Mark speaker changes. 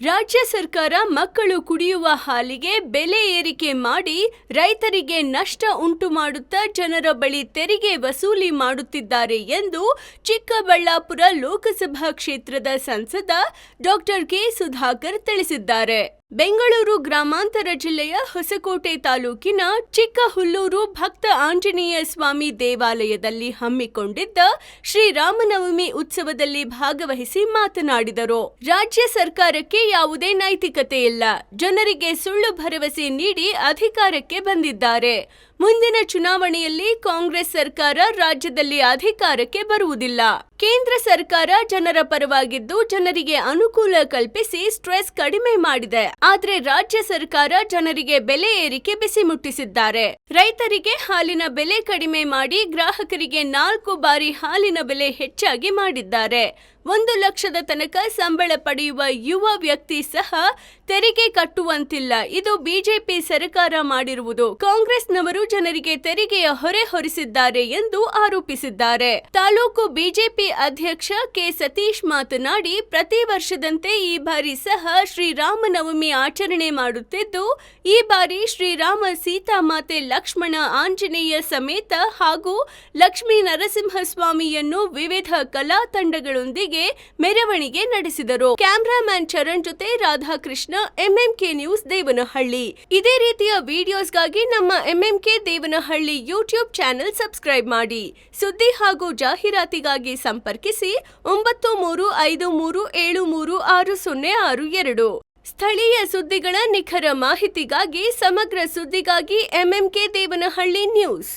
Speaker 1: ರಾಜ್ಯ ಸರ್ಕಾರ ಮಕ್ಕಳು ಕುಡಿಯುವ ಹಾಲಿಗೆ ಬೆಲೆ ಏರಿಕೆ ಮಾಡಿ ರೈತರಿಗೆ ನಷ್ಟ ಉಂಟು ಮಾಡುತ್ತಾ ಜನರ ಬಳಿ ತೆರಿಗೆ ವಸೂಲಿ ಮಾಡುತ್ತಿದ್ದಾರೆ ಎಂದು ಚಿಕ್ಕಬಳ್ಳಾಪುರ ಲೋಕಸಭಾ ಕ್ಷೇತ್ರದ ಸಂಸದ ಡಾಕ್ಟರ್ ಕೆ ಸುಧಾಕರ್ ತಿಳಿಸಿದ್ದಾರೆ. ಬೆಂಗಳೂರು ಗ್ರಾಮಾಂತರ ಜಿಲ್ಲೆಯ ಹೊಸಕೋಟೆ ತಾಲೂಕಿನ ಚಿಕ್ಕಹುಲ್ಲೂರು ಭಕ್ತ ಆಂಜನೇಯ ಸ್ವಾಮಿ ದೇವಾಲಯದಲ್ಲಿ ಹಮ್ಮಿಕೊಂಡಿದ್ದ ಶ್ರೀರಾಮನವಮಿ ಉತ್ಸವದಲ್ಲಿ ಭಾಗವಹಿಸಿ ಮಾತನಾಡಿದರು. ರಾಜ್ಯ ಸರ್ಕಾರಕ್ಕೆ ಯಾವುದೇ ನೈತಿಕತೆ ಇಲ್ಲ ಜನರಿಗೆ ಸುಳ್ಳು ಭರವಸೆ ನೀಡಿ ಅಧಿಕಾರಕ್ಕೆ ಬಂದಿದ್ದಾರೆ. ಮುಂದಿನ ಚುನಾವಣೆಯಲ್ಲಿ ಕಾಂಗ್ರೆಸ್ ಸರ್ಕಾರ ರಾಜ್ಯದಲ್ಲಿ ಅಧಿಕಾರಕ್ಕೆ ಬರುವುದಿಲ್ಲ. ಕೇಂದ್ರ ಸರ್ಕಾರ ಜನರ ಪರವಾಗಿದ್ದು ಜನರಿಗೆ ಅನುಕೂಲ ಕಲ್ಪಿಸಿ ಸ್ಟ್ರೆಸ್ ಕಡಿಮೆ ಮಾಡಿದೆ. ಆದ್ರೆ ರಾಜ್ಯ ಸರ್ಕಾರ ಜನರಿಗೆ ಬೆಲೆ ಏರಿಕೆ ಬಿಸಿ ಮುಟ್ಟಿಸಿದ್ದಾರೆ. ರೈತರಿಗೆ ಹಾಲಿನ ಬೆಲೆ ಕಡಿಮೆ ಮಾಡಿ ಗ್ರಾಹಕರಿಗೆ ನಾಲ್ಕು ಬಾರಿ ಹಾಲಿನ ಬೆಲೆ ಹೆಚ್ಚಾಗಿ ಮಾಡಿದ್ದಾರೆ. ಒಂದು ಲಕ್ಷದ ತನಕ ಸಂಬಳ ಪಡೆಯುವ ಯುವ ವ್ಯಕ್ತಿ ಸಹ ತೆರಿಗೆ ಕಟ್ಟುವಂತಿಲ್ಲ. ಇದು ಬಿಜೆಪಿ ಸರ್ಕಾರ ಮಾಡಿರುವುದು. ಕಾಂಗ್ರೆಸ್ನವರು ಜನರಿಗೆ ತೆರಿಗೆಯ ಹೊರೆ ಹೊರಿಸಿದ್ದಾರೆ ಎಂದು ಆರೋಪಿಸಿದ್ದಾರೆ. ತಾಲೂಕು ಬಿಜೆಪಿ ಅಧ್ಯಕ್ಷ ಕೆ. ಸತೀಶ್ ಮಾತನಾಡಿ, ಪ್ರತಿ ವರ್ಷದಂತೆ ಈ ಬಾರಿ ಸಹ ಶ್ರೀರಾಮನವಮಿ ಆಚರಣೆ ಮಾಡುತ್ತಿದ್ದು, ಈ ಬಾರಿ ಶ್ರೀರಾಮ ಸೀತಾಮಾತೆ ಲಕ್ಷ್ಮಣ ಆಂಜನೇಯ ಸಮೇತ ಹಾಗೂ ಲಕ್ಷ್ಮೀ ನರಸಿಂಹಸ್ವಾಮಿಯನ್ನು ವಿವಿಧ ಕಲಾ ತಂಡಗಳೊಂದಿಗೆ ಮೆರವಣಿಗೆ ನಡೆಸಿದರು. ಕ್ಯಾಮ್ರಾಮ್ಯಾನ್ ಚರಣ್ ಜೊತೆ ರಾಧಾಕೃಷ್ಣ, ಎಂಎಂಕೆ ನ್ಯೂಸ್ ದೇವನಹಳ್ಳಿ. ಇದೇ ರೀತಿಯ ವಿಡಿಯೋಸ್ಗಾಗಿ ನಮ್ಮ MMK Devanahalli YouTube channel subscribe ಮಾಡಿ. ಸುದ್ದಿ ಹಾಗೂ ಜಾಹೀರಾತಿಗಾಗಿ ಸಂಪರ್ಕಿಸಿ ಒಂಬತ್ತು ಮೂರು ಐದು ಮೂರು ಏಳು ಮೂರು ಆರು ಸೊನ್ನೆ ಆರು ಎರಡು. ಸ್ಥಳೀಯ ಸುದ್ದಿಗಳ ನಿಖರ ಮಾಹಿತಿಗಾಗಿ ಸಮಗ್ರ ಸುದ್ದಿಗಾಗಿ ಎಂಎಂಕೆ ದೇವನಹಳ್ಳಿ ನ್ಯೂಸ್.